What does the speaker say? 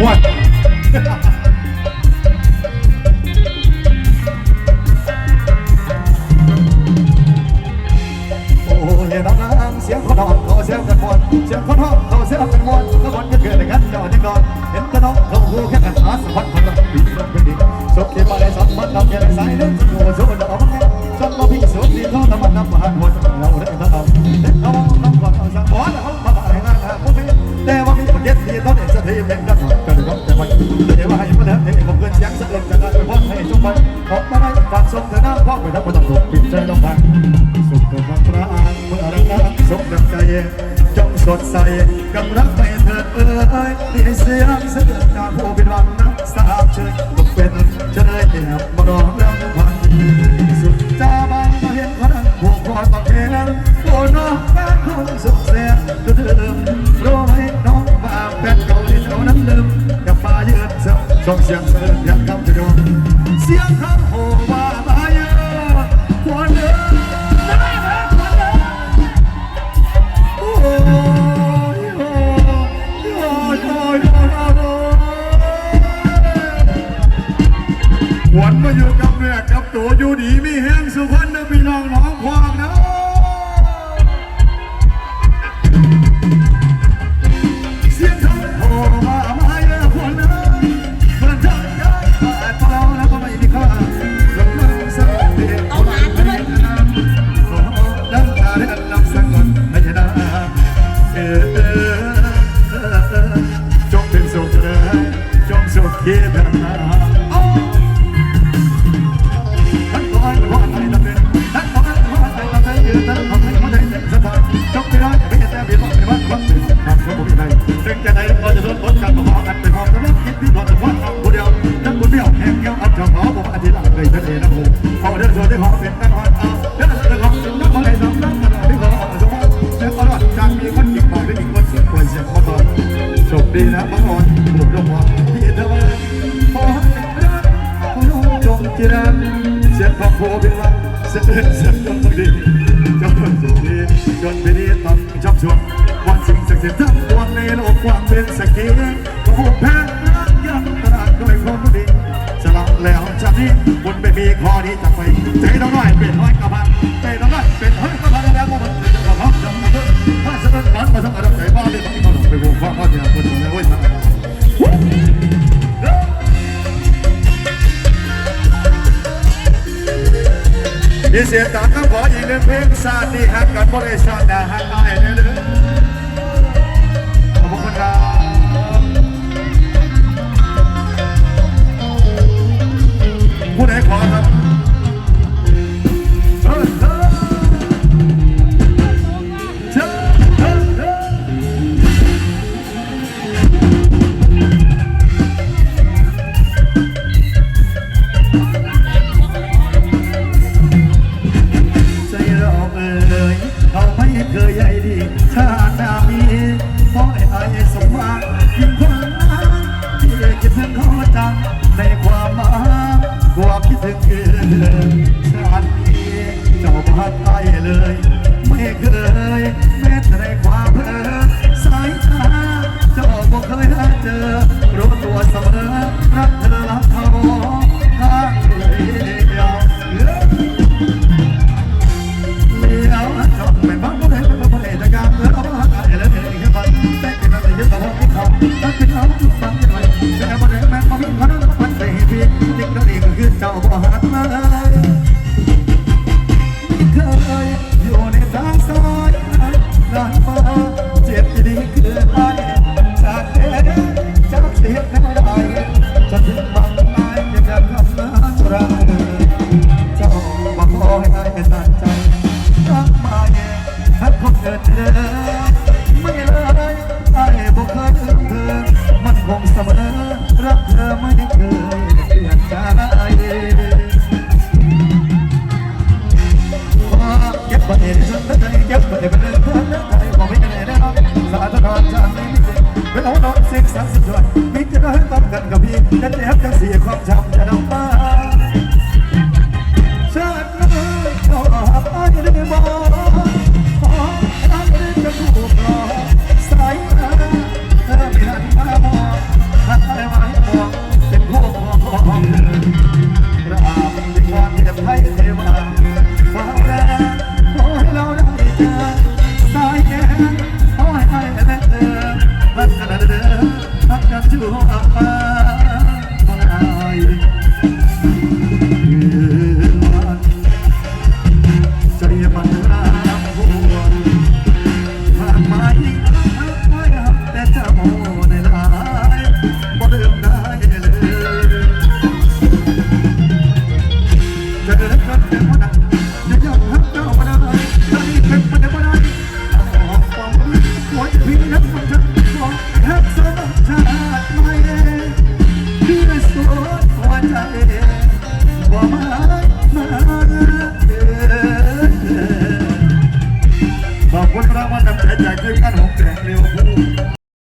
หวดโอ้ยน้องนางเสียงคนหอนเขาเสียงกันมวนเสียงคนหอนเขาเสียงกันมวนก็คนจะเกิดในกันจอดยังก่อ ส่งเธอหน้าพ่อไปทั้งหมดต้องถูกปิดใจลงพังสุขกับพระอานเมื่อรักนักสุขดังใจจงสดใสกับรักไปเถิดเอ้ยมีเสียงเสด็จจากผู้เป็นวันนักสาบเชิญตกเป็นเชยแอบมารองรางวัลสุดจ้าบางมาเห็นพลังผูกคอต่อแขนโอ้น้องแฟนคงสุขแสนก็เดิมรู้ไหมน้องว่าแฟนเก่าที่เท่านั้นเดิมกับมาเยือนเสียงส่งเสียง วนมาอยู่กับเนื้อกับตัวอยู่ดีมีแห้งสุพรรณนะพี่น้องน้องควางนะเสียงเขาโผล่มาไม่เลิก ผมอธิษฐานเลยทะเลนะผมเอาเดินชวนได้ขอเป็นแน่นอนเอาเดินเดินขอเป็นนักอะไรสำนักกันที่ขอสมมติเดินตลอดการมีคนจิกบอกได้มีคนเสียงปล่อยเสียงมาตอนโชคดีนะพระพรบุญร่วมพรที่เธอมาขอให้รักขอจงจิรันเสียงของโคเป็นวันเสียงเสียงจงดีจงสุดีจนเป็นนี้ต้องชอบชวนวันสิ่งศักดิ์สิทธิ์ทั้งปวงในโลกความเป็นสกีผู้แพ้ยังตลาดด้วยความดีฉลาด แล้วจากนี้บุญไม่มีข้อนี้จะไปใจน้องน้อยเป็นห้อยกระพันใจน้องน้อยเป็นห้อยกระพันแล้วก็มันจะกระพันจะมาเพิ่ถ้าฉะนั้นมันมาทั้งอะไรใจบ้าเลยต้องมีคนไปวงฟ้าว่าจะคนเลยโอ้ยทั้งมีเสียงต่างก็ขออีกหนึ่งเพลงชาติฮักกันบริษัทนะฮักไอ้เนี่ยายควาคิดถึงเกินชาตินี้เจ้าพัดไปเลย ไม่เคยแม้แต่ในความเพ้อสายตาเจ้าบ่เคยได้เจอรู้ตัวเสมอรักเธอรักเขาทางเลย สาน้องเซ็กซ์สักสุดยอดมิจะได้ต้อบกันกับพี่จะครับจะเสียความจำ นักชูอับปา Woman